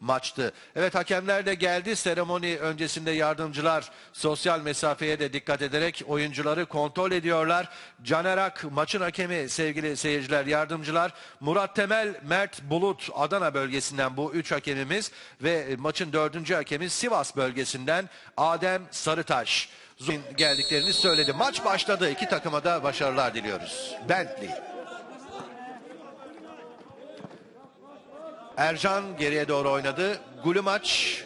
maçtı. Evet hakemler de geldi. Seremoni öncesinde yardımcılar sosyal mesafeye de dikkat ederek oyuncuları kontrol ediyorlar. Caner Ak maçın hakemi sevgili seyirciler yardımcılar. Murat Temel, Mert Bulut Adana bölgesinden bu üç hakemimiz ve maçın dördüncü hakemi Sivas bölgesinden Adem Sarıtaş. Geldiklerini söyledi. Maç başladı. İki takıma da başarılar diliyoruz. Bentley. Ercan geriye doğru oynadı. Gulumaç.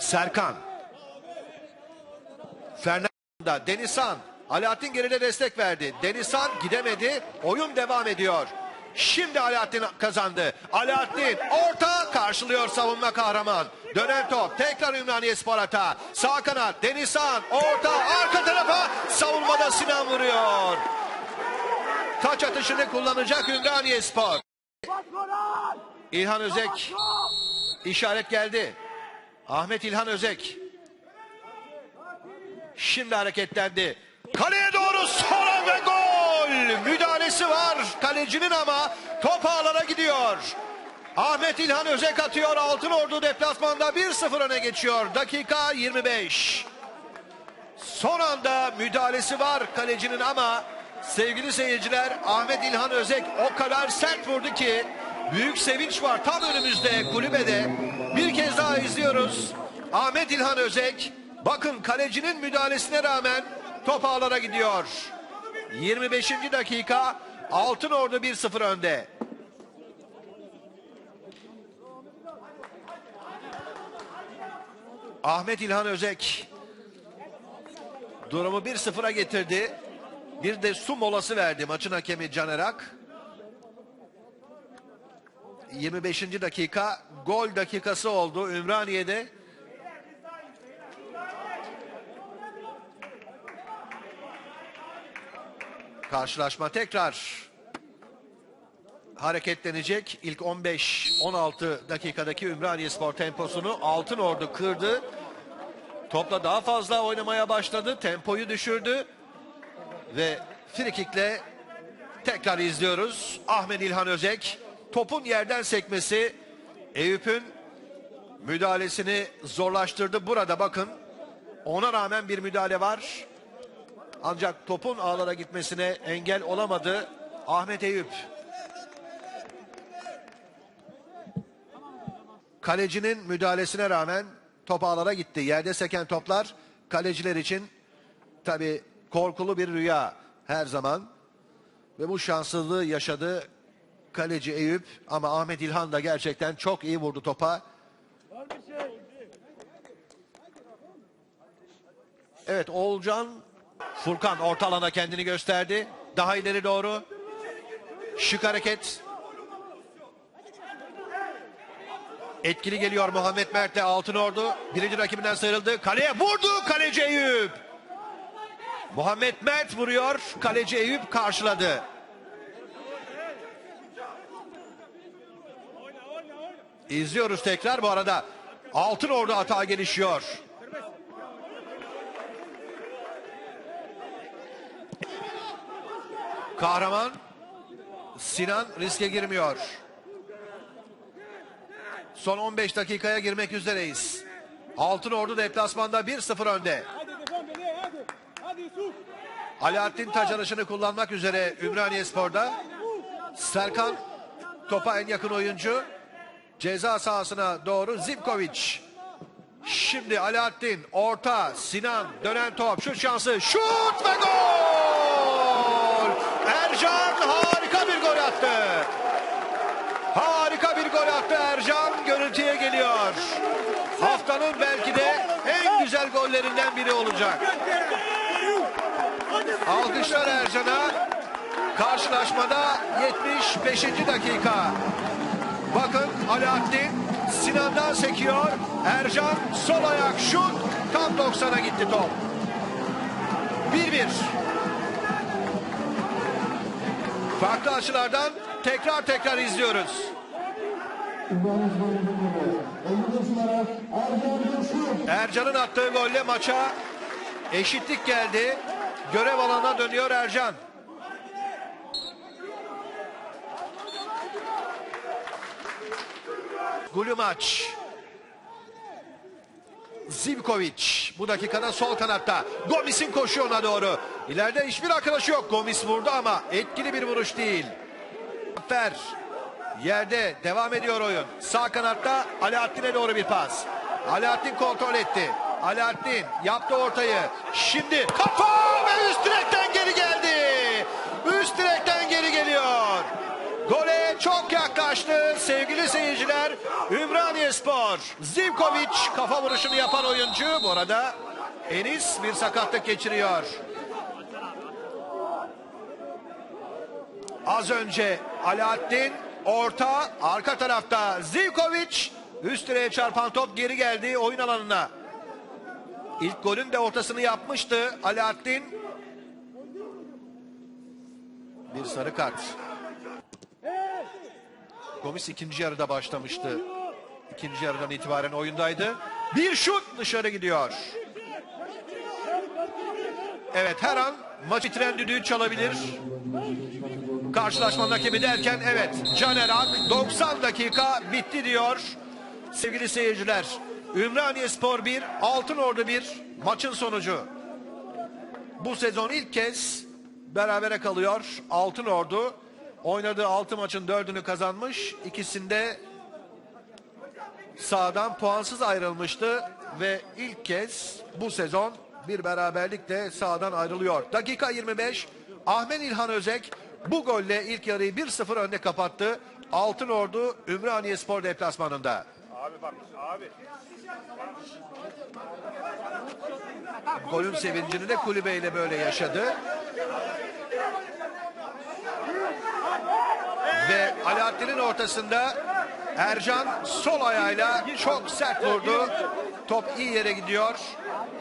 Serkan. Fernanda. Denizhan. Alaaddin geride destek verdi. Denizhan gidemedi. Oyun devam ediyor. Şimdi Alaaddin kazandı. Alaaddin orta karşılıyor savunma kahraman. Dönen top tekrar Ümraniye Spor hata. Sağ kanat Denizhan orta arka tarafa savunmada Sinan vuruyor. Taç atışını kullanacak Ümraniye Spor. İlhan Özek işaret geldi. Ahmet İlhan Özek. Şimdi hareketlendi. Kaleye doğru sonra ve gol. Müdahalesi var kalecinin ama top ağlara gidiyor. Ahmet İlhan Özek atıyor. Altın Ordu deplasmanda 1-0 öne geçiyor. Dakika 25. Son anda müdahalesi var kalecinin ama sevgili seyirciler Ahmet İlhan Özek o kadar sert vurdu ki büyük sevinç var tam önümüzde kulübede. Bir kez daha izliyoruz. Ahmet İlhan Özek bakın kalecinin müdahalesine rağmen top ağlara gidiyor. 25. dakika Altın Ordu 1-0 önde. Ahmet İlhan Özek durumu 1-0'a getirdi. Bir de su molası verdi maçın hakemi Caner Ak. 25. dakika gol dakikası oldu Ümraniye'de. Karşılaşma tekrar hareketlenecek. İlk 15-16 dakikadaki Ümraniye Spor temposunu Altın Ordu kırdı. Topla daha fazla oynamaya başladı. Tempoyu düşürdü. Ve frikikle tekrar izliyoruz. Ahmet İlhan Özek topun yerden sekmesi Eyüp'ün müdahalesini zorlaştırdı. Burada bakın ona rağmen bir müdahale var. Ancak topun ağlara gitmesine engel olamadı Ahmet Eyüp. Kalecinin müdahalesine rağmen top ağlara gitti. Yerde seken toplar kaleciler için tabi korkulu bir rüya her zaman. Ve bu şanssızlığı yaşadı kaleci Eyüp ama Ahmet İlhan da gerçekten çok iyi vurdu topa. Evet Oğulcan Furkan orta alana kendini gösterdi. Daha ileri doğru. Şık hareket. Etkili geliyor Muhammed Mert'le Altın Ordu. Birinci rakibinden sıyrıldı. Kaleye vurdu kaleci Eyüp. Muhammed Mert vuruyor. Kaleci Eyüp karşıladı. İzliyoruz tekrar bu arada. Altın Ordu hata gelişiyor. Kahraman Sinan riske girmiyor. Son 15 dakikaya girmek üzereyiz. Altın Ordu deplasmanda 1-0 önde. Alaaddin taç kullanmak üzere Ümraniye Spor'da. Serkan topa en yakın oyuncu. Ceza sahasına doğru Zivkovic. Şimdi Alaaddin orta Sinan dönen top şut şansı şut ve gol! Ercan harika bir gol attı. Harika bir gol attı Ercan görüntüye geliyor. Haftanın belki de en güzel gollerinden biri olacak. Alkışlar Ercan'a. Karşılaşmada 75. dakika. Bakın Alaaddin Sinan'dan sekiyor. Ercan sol ayak şut. Tam 90'a gitti top. 1-1. Farklı açılardan tekrar tekrar izliyoruz. Ercan'ın attığı golle maça eşitlik geldi. Görev alanına dönüyor Ercan. Gulumaç. Zivkovic bu dakikada sol kanatta. Gomis'in koşuyor ona doğru. İleride hiçbir arkadaşı yok. Gomis vurdu ama etkili bir vuruş değil. Fer yerde devam ediyor oyun. Sağ kanatta Alaaddin'e doğru bir pas. Alaaddin kontrol etti. Alaaddin yaptı ortayı. Şimdi kafa ve üst direkten geri geldi. Seyirciler. Ümraniye Spor. Zivkovic kafa vuruşunu yapan oyuncu. Bu arada Enis bir sakatlık geçiriyor. Az önce Alaaddin orta arka tarafta Zivkovic üst direğe çarpan top geri geldi oyun alanına. İlk golün de ortasını yapmıştı Alaaddin. Bir sarı kart. Gomis ikinci yarıda başlamıştı. İkinci yarıdan itibaren oyundaydı. Bir şut dışarı gidiyor. Evet her an maç bitiren düdüğü çalabilir. Karşılaşmanın hakemi derken evet Caner Ak 90 dakika bitti diyor. Sevgili seyirciler Ümraniye Spor 1 Altın Ordu 1 maçın sonucu. Bu sezon ilk kez berabere kalıyor Altın Ordu. Oynadığı 6 maçın 4'ünü kazanmış. İkisinde sahadan puansız ayrılmıştı ve ilk kez bu sezon bir beraberlikle sahadan ayrılıyor. Dakika 25 Ahmet İlhan Özek bu golle ilk yarıyı 1-0 önde kapattı. Altın Ordu Ümraniye Spor deplasmanında. Golün sevincini de kulübeyle böyle yaşadı. Ve Alaaddin'in ortasında Ercan sol ayağıyla çok sert vurdu. Top iyi yere gidiyor.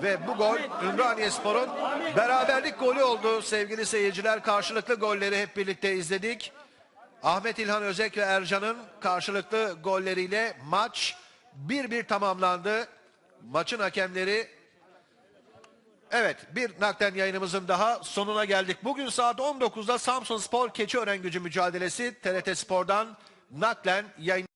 Ve bu gol Ümraniye Spor'un beraberlik golü oldu sevgili seyirciler. Karşılıklı golleri hep birlikte izledik. Ahmet İlhan Özek ve Ercan'ın karşılıklı golleriyle maç 1-1 tamamlandı. Maçın hakemleri Evet bir naklen yayınımızın daha sonuna geldik. Bugün saat 19'da Samsun Spor Keçiören Gücü mücadelesi TRT Spor'dan naklen yayın.